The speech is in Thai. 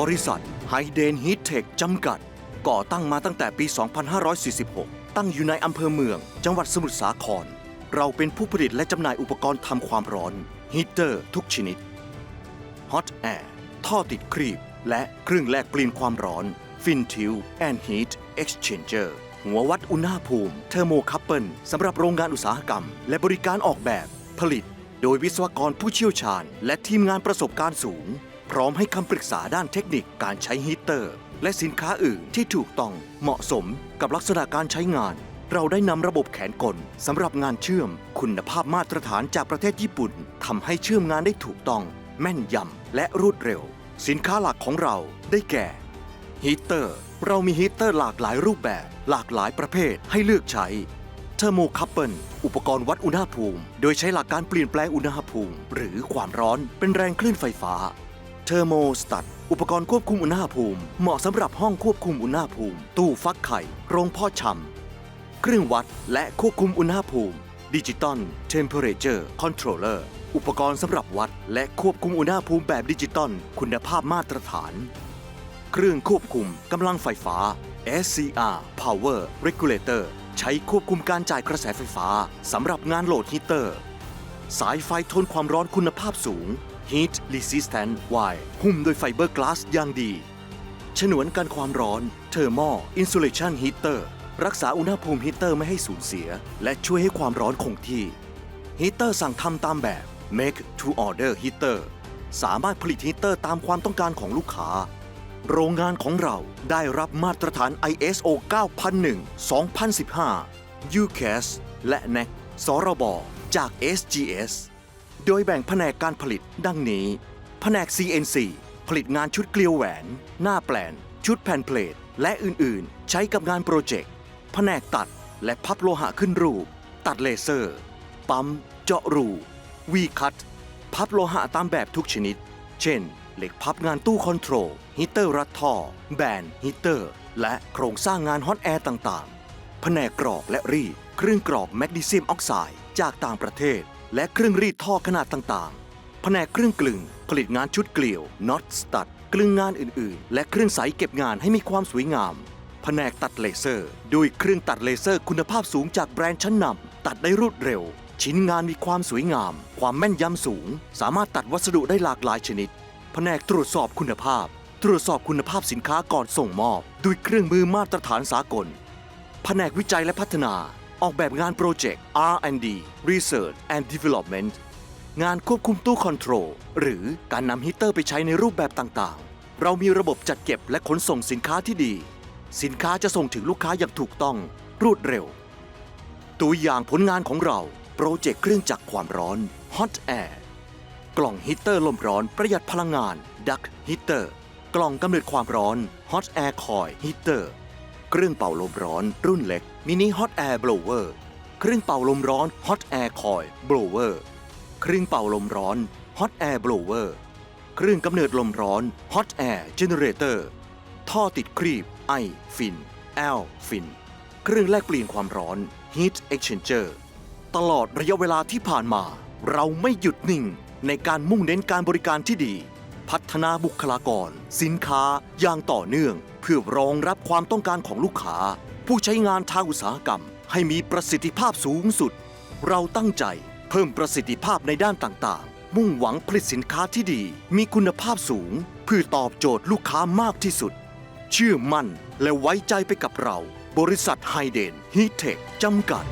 บริษัทไฮเดนฮีทเทคจำกัด ก่อตั้งมาตั้งแต่ปี 2546 ตั้งอยู่ในอำเภอเมือง จังหวัดสมุทรสาคร เราเป็นผู้ผลิตและจำหน่ายอุปกรณ์ทำความร้อนฮีเตอร์ทุกชนิดฮอตแอร์ท่อติดครีบ และเครื่องแลกเปลี่ยนความร้อนฟินทิวแอนด์ฮีทเอ็กซ์เชนเจอร์หัววัดอุณหภูมิเทอร์โมคัพเปิลสำหรับโรงงานอุตสาหกรรม และบริการออกแบบ ผลิต โดยวิศวกรผู้เชี่ยวชาญ และทีมงานประสบการณ์สูง พร้อมให้คำปรึกษาด้านเทคนิคการใช้ฮีเตอร์ และสินค้าอื่นที่ถูกต้องเหมาะสมกับลักษณะการใช้งาน เราได้นำระบบแขนกลสำหรับงานเชื่อม คุณภาพมาตรฐานจากประเทศญี่ปุ่นทำให้เชื่อมงานได้ถูกต้อง แม่นยำและรวดเร็ว สินค้าหลักของเราได้แก่ฮีเตอร์ เรามีฮีเตอร์หลากหลายรูปแบบ หลากหลายประเภทให้เลือกใช้เทอร์โมคัพเปิลอุปกรณ์วัดอุณหภูมิ โดยใช้หลักการเปลี่ยนแปลงอุณหภูมิ หรือความร้อนเป็นแรงคลื่นไฟฟ้า เทอร์โมสตัตอุปกรณ์ควบคุมอุณหภูมิ เหมาะสำหรับห้องควบคุมอุณหภูมิ ตู้ฟักไข่ โรงพ่อชำเครื่องวัดและควบคุมอุณหภูมิดิจิตอลเทมเพอเรเจอร์คอนโทรลเลอร์อุปกรณ์สำหรับวัด และควบคุมอุณหภูมิแบบดิจิตอลคุณภาพมาตรฐาน เครื่องควบคุมกำลังไฟฟ้า SCR Power Regulator ใช้ควบคุมการจ่ายกระแสไฟฟ้าสำหรับงานโหลดฮีเตอร์ สายไฟทนความร้อนคุณภาพสูง Heat Resistant Wire หุ้มด้วยไฟเบอร์กลาสอย่างดี ฉนวนกันความร้อน Thermal Insulation Heater รักษาอุณหภูมิฮีเตอร์ไม่ให้สูญเสีย และช่วยให้ความร้อนคงที่ฮีเตอร์สั่งทำตามแบบ Make to Order Heater สามารถผลิตฮีเตอร์ตามความต้องการของลูกค้า โรงงานของเราได้รับมาตรฐาน ISO 9001 2015 UCAS และ NAC สรบจาก SGS โดยแบ่งแผนกการผลิตดังนี้ แผนก CNC ผลิตงานชุดเกลียวแหวน หน้าแปลน ชุดแผ่นเพลทและอื่นๆ ใช้กับงานโปรเจกต์ แผนกตัดและพับโลหะขึ้นรูป ตัดเลเซอร์ ปั๊ม เจาะรู วีคัตพับโลหะตามแบบทุกชนิด เช่น เหล็กพับงานตู้คอนโทรลฮีเตอร์รัดท่อ แบนฮีเตอร์ และโครงสร้างงานฮอตแอร์ต่างๆ แผนกกรอกและรีดเครื่องกรอกแมกนีเซียมออกไซด์จากต่างประเทศ และเครื่องรีดท่อขนาดต่างๆ แผนกเครื่องกลึง ผลิตงานชุดเกลียวน็อตสตัดกลึงงานอื่นๆ และเครื่องใสเก็บงานให้มีความสวยงาม แผนกตัดเลเซอร์ด้วยเครื่องตัดเลเซอร์คุณภาพสูงจากแบรนด์ชั้นนำตัดได้รวดเร็ว ชิ้นงานมีความสวยงาม ความแม่นยำสูง สามารถตัดวัสดุได้หลากหลายชนิด แผนกตรวจสอบคุณภาพ ตรวจสอบคุณภาพสินค้าก่อนส่งมอบ ด้วยเครื่องมือมาตรฐานสากล แผนกวิจัยและพัฒนา ออกแบบงานโปรเจกต์ R&D Research and Development งานควบคุมตู้คอนโทรลหรือการนำฮีเตอร์ไปใช้ในรูปแบบต่างๆ เรามีระบบจัดเก็บและขนส่งสินค้าที่ดี สินค้าจะส่งถึงลูกค้าอย่างถูกต้อง รวดเร็ว ตัวอย่างผลงานของเรา โปรเจกต์เครื่องจักรความร้อน Hot Air กล่องฮีเตอร์ลมร้อนประหยัดพลังงาน Duct Heater กล่องกำเนิดความร้อน Hot Air Coil Heater เครื่องเป่าลมร้อนรุ่นเล็ก Mini Hot Air Blower เครื่องเป่าลมร้อน Hot Air Coil Blower เครื่องเป่าลมร้อน Hot Air Blower เครื่องกำเนิดลมร้อน Hot Air Generator ท่อติดครีบไอฟินแอลฟินเครื่องแลกเปลี่ยนความร้อน Heat Exchanger ตลอดระยะเวลาที่ผ่านมา เราไม่หยุดนิ่งในการมุ่งเน้นการบริการที่ดี พัฒนาบุคลากร สินค้าอย่างต่อเนื่อง เพื่อรองรับความต้องการของลูกค้า ผู้ใช้งานทางอุตสาหกรรม ให้มีประสิทธิภาพสูงสุด เราตั้งใจเพิ่มประสิทธิภาพในด้านต่างๆ มุ่งหวังผลิตสินค้าที่ดี มีคุณภาพสูง เพื่อตอบโจทย์ลูกค้ามากที่สุด เชื่อมั่นและไว้ใจไปกับเรา บริษัทไฮเดนฮีเทคจำกัด